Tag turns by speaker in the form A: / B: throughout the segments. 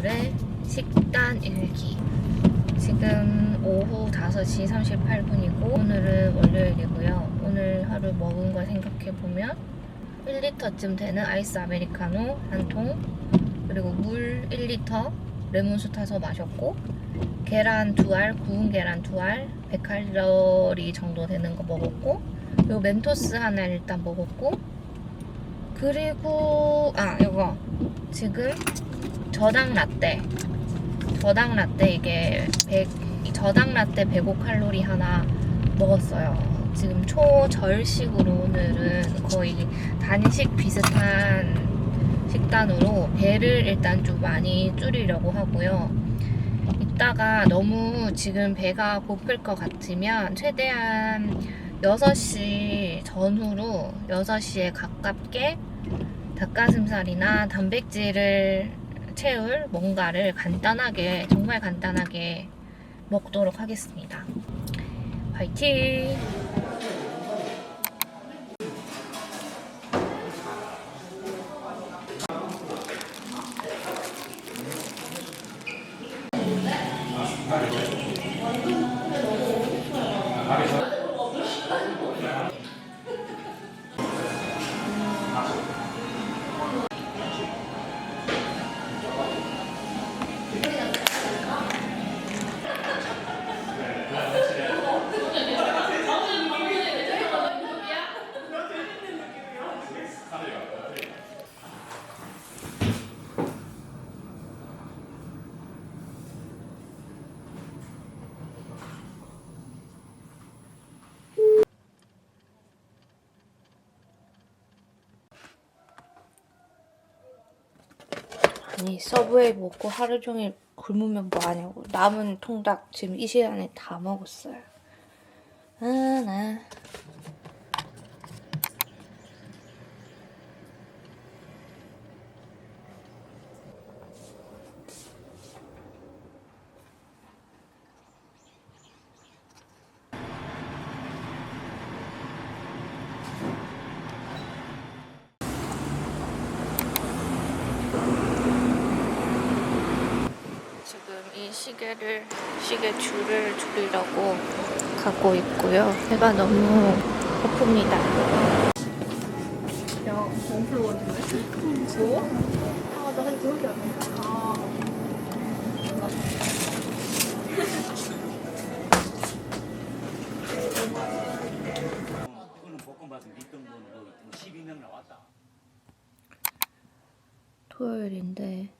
A: 오늘의 식단 일기. 지금 오후 5시 38분이고 오늘은 월요일이고요. 오늘 하루 먹은 걸 생각해 보면 1리터쯤 되는 아이스 아메리카노 한 통, 그리고 물 1리터 레몬수 타서 마셨고 계란 두 알, 구운 계란 두 알, 100칼로리 정도 되는 거 먹었고 그리고 멘토스 하나 일단 먹었고 그리고 아 이거 지금 저당 라떼 저당 라떼 이게 100, 이 저당 라떼 105칼로리 하나 먹었어요. 지금 초절식으로 오늘은 거의 단식 비슷한 식단으로 배를 일단 좀 많이 줄이려고 하고요. 이따가 너무 지금 배가 고플 것 같으면 최대한 6시 전후로 6시에 가깝게 닭가슴살이나 단백질을 채울 뭔가를 간단하게 정말 간단하게 먹도록 하겠습니다. 화이팅! 아 니 서브웨이 먹고 하루 종일 굶으면 뭐하냐고. 남은 통닭 지금 이 시간에 다 먹었어요. 아나 지금 이 시계를 시계 줄을 줄이려고 가고 있고요. 해가 너무 고픕니다.
B: 야, 원플로 같은데? 뭐? 아, 나 사실 기억이 안 나. 아.
C: 이거는 볶음밥은 밑동 거 12명 나왔다.
A: 토요일인데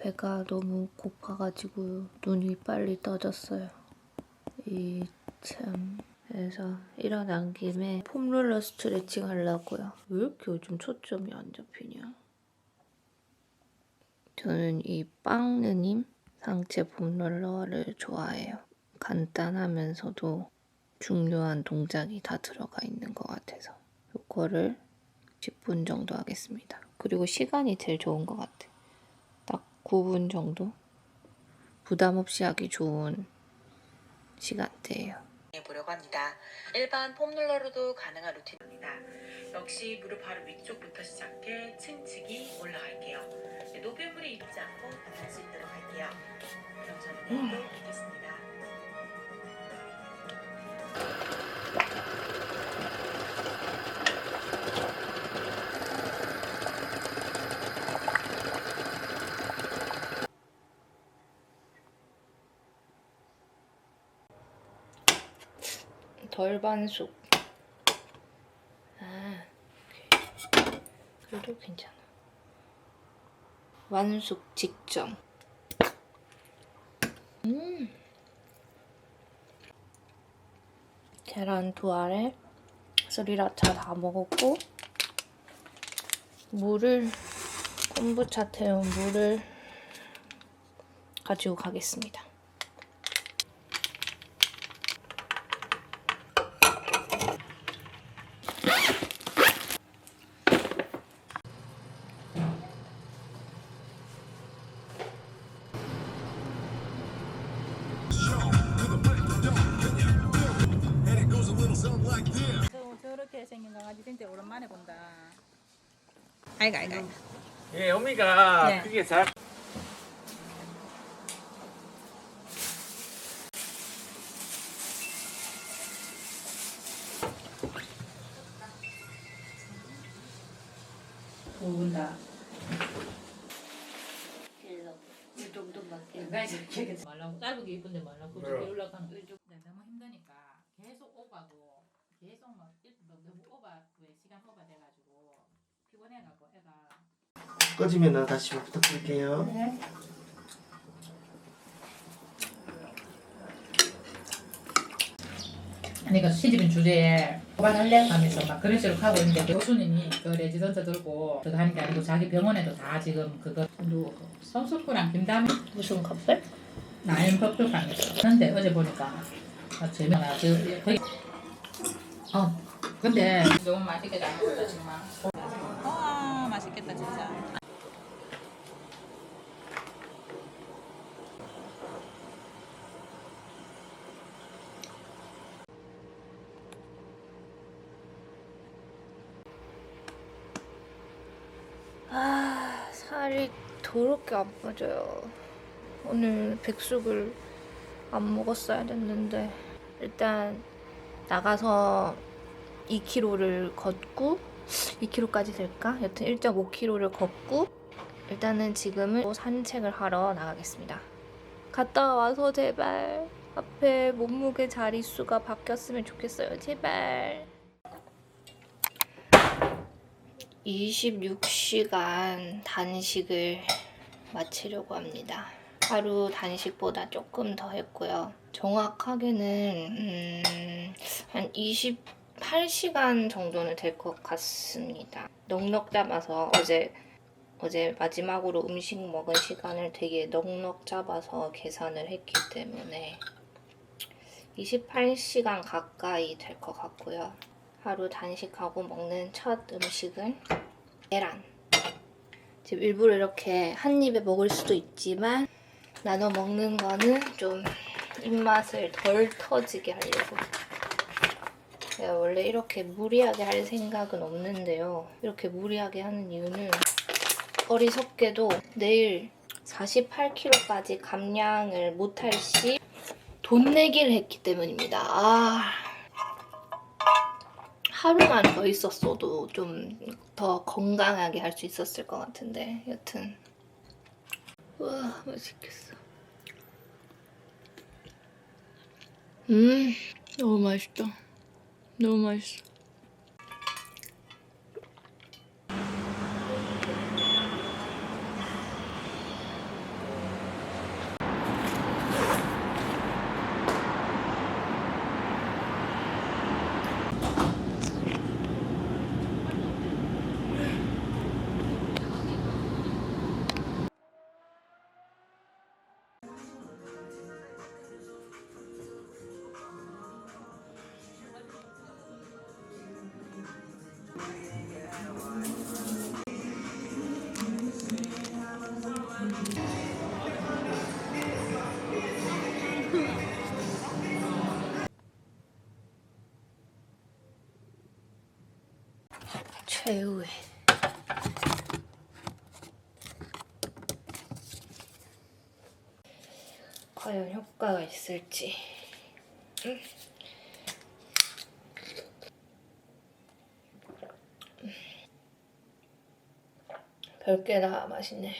A: 배가 너무 고파가지고 눈이 빨리 떠졌어요. 이 참. 그래서 일어난 김에 폼롤러 스트레칭 하려고요. 왜 이렇게 요즘 초점이 안 잡히냐? 저는 이 빵느님 상체 폼롤러를 좋아해요. 간단하면서도 중요한 동작이 다 들어가 있는 것 같아서 이거를 10분 정도 하겠습니다. 그리고 시간이 제일 좋은 것 같아. 딱 9분 정도? 부담 없이 하기 좋은 시간대예요.
D: 해보려고 합니다. 일반 폼롤러로도 가능한 루틴입니다. 역시 무릎 바로 위쪽부터 시작해 층층이 올라갈게요. 네, 노폐물이 있지 않고 닿을 수 있도록 할게요. 그
A: 덜반숙. 아. 그래도 괜찮아. 완숙 직전. 음. 계란 두 알에 스리라차 다 먹었고 물을 콤부차 태운 물을 가지고 가겠습니다.
B: 저렇게 생긴 강아지 진짜 오랜만에 본다. 아이가 아이가 아이가.
C: 예, 어미가
B: 네.
C: 그게 잘.
E: 모른다.
A: 이 정도밖에.
E: 말라고 짧은 게 이쁜데 말라고 이렇게 올라가는. 계속 막 일- 뭐 너무 오바 왜 시간 오바 돼가지고 피곤해갖고 애가
F: 꺼지면 다시 부탁드릴게요.
E: 그러니까 시집인 주제에 고발할래? 하면서 막 그런 식으로 하고 있는데 그 교수님이 그 레지던트 들고 그거 하는 게 아니고 자기 병원에도 다 지금 그거 누구 손석구랑 김다미
A: 무슨 커플?
E: 나연 법도 강했어. 그런데 어제 보니까 아, 재미나 그 거기 어 근데 너무 맛있게 잘 먹었다 정말. 와 맛있겠다 진짜.
A: 아 살이 더럽게 안 빠져요. 오늘 백숙을 안 먹었어야 됐는데 일단 나가서 2km를 걷고 2km까지 될까? 여튼 1.5km를 걷고 일단은 지금은 또 산책을 하러 나가겠습니다. 갔다 와서 제발 앞에 몸무게 자릿수가 바뀌었으면 좋겠어요. 제발. 26시간 단식을 마치려고 합니다. 하루 단식보다 조금 더 했고요. 정확하게는 음, 한 28시간 정도는 될 것 같습니다. 넉넉 잡아서 어제 어제 마지막으로 음식 먹은 시간을 되게 넉넉 잡아서 계산을 했기 때문에 28시간 가까이 될 것 같고요. 하루 단식하고 먹는 첫 음식은 계란. 지금 일부러 이렇게 한 입에 먹을 수도 있지만 나눠 먹는 거는 좀 입맛을 덜 터지게 하려고. 제가 원래 이렇게 무리하게 할 생각은 없는데요. 이렇게 무리하게 하는 이유는 어리석게도 내일 48kg까지 감량을 못할 시 돈 내기를 했기 때문입니다. 아. 하루만 더 있었어도 좀 더 건강하게 할 수 있었을 것 같은데 여튼 와 맛있겠어. 음 너무 맛있다. 너무 맛있어 최후의 과연 효과가 있을지 음. 별게 다 맛있네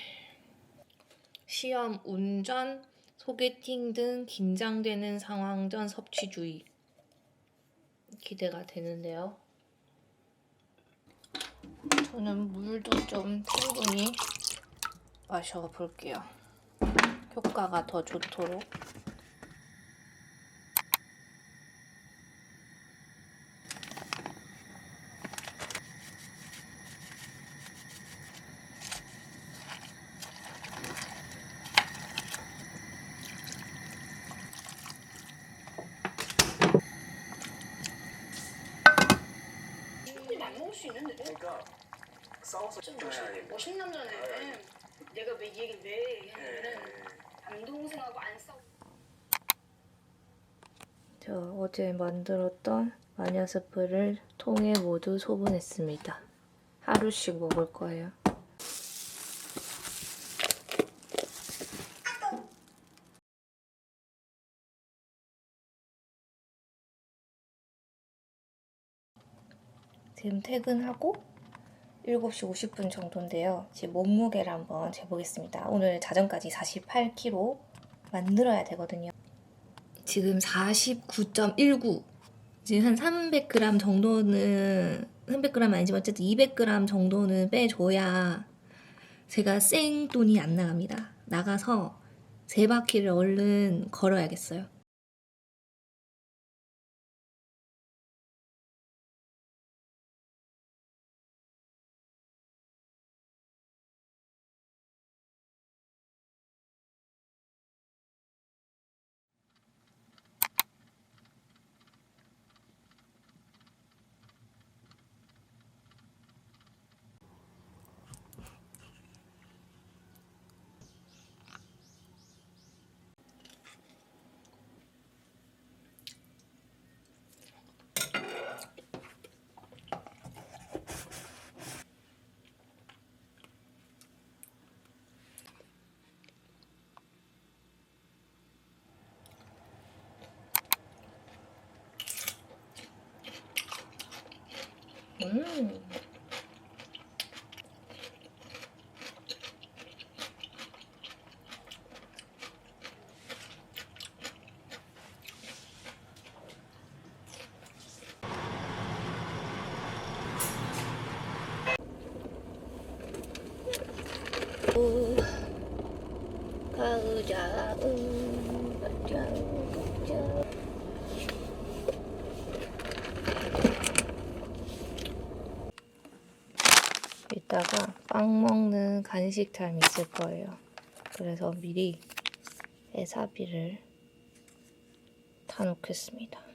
A: 시험, 운전, 소개팅 등 긴장되는 상황 전 섭취 주의 기대가 되는데요. 저는 물도 좀 충분히 마셔볼게요. 효과가 더 좋도록.
B: 충분히 안 먹을 수 있는데
F: 그러니까 싸워서
B: 좀 멋있, 멋있는 남자네. 내가 왜 이 얘기를 왜 얘기하냐면은 남동생하고 안 싸우
A: 저 어제 만들었던 마녀 스프를 통에 모두 소분했습니다. 하루씩 먹을 거예요. 지금 퇴근하고 7시 50분 정도인데요. 지금 몸무게를 한번 재보겠습니다. 오늘 자전까지 48kg 만들어야 되거든요. 지금 49.19. 지금 한 300g 정도는 300g 아니지만 어쨌든 200g 정도는 빼줘야 제가 생돈이 안 나갑니다. 나가서 세 바퀴를 얼른 걸어야겠어요. 음. 오, 가자, 음,자. 이따가 빵 먹는 간식 타임 있을 거예요. 그래서 미리 에사비를 타놓겠습니다.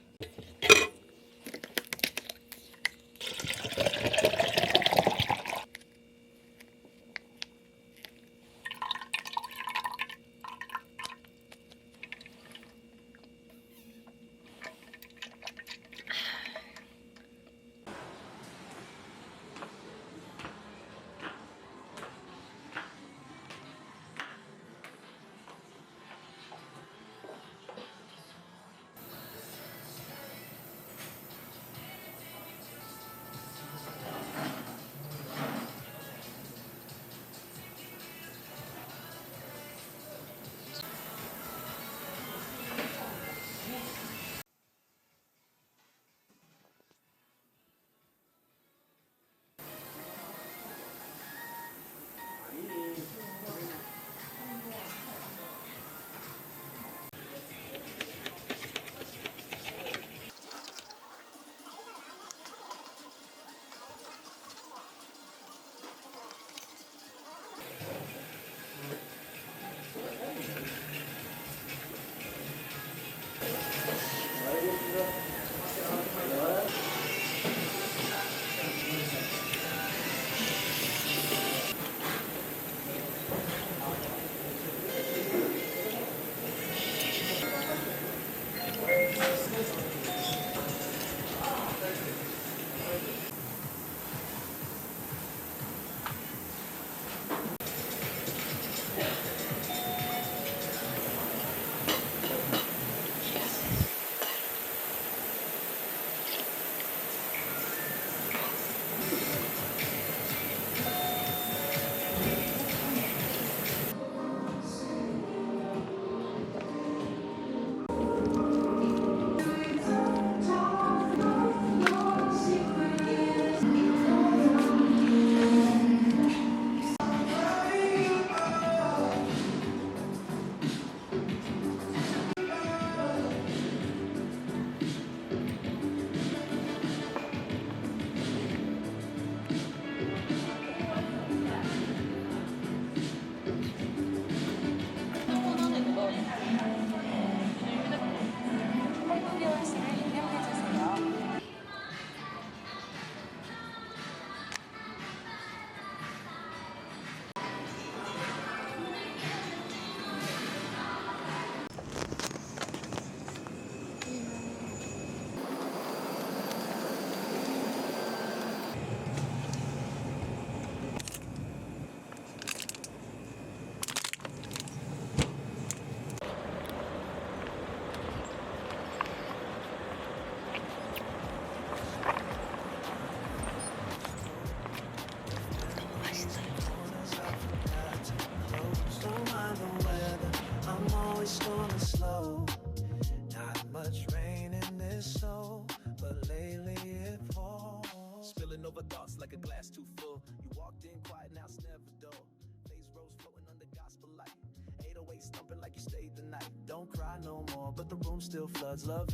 G: Still floods. Love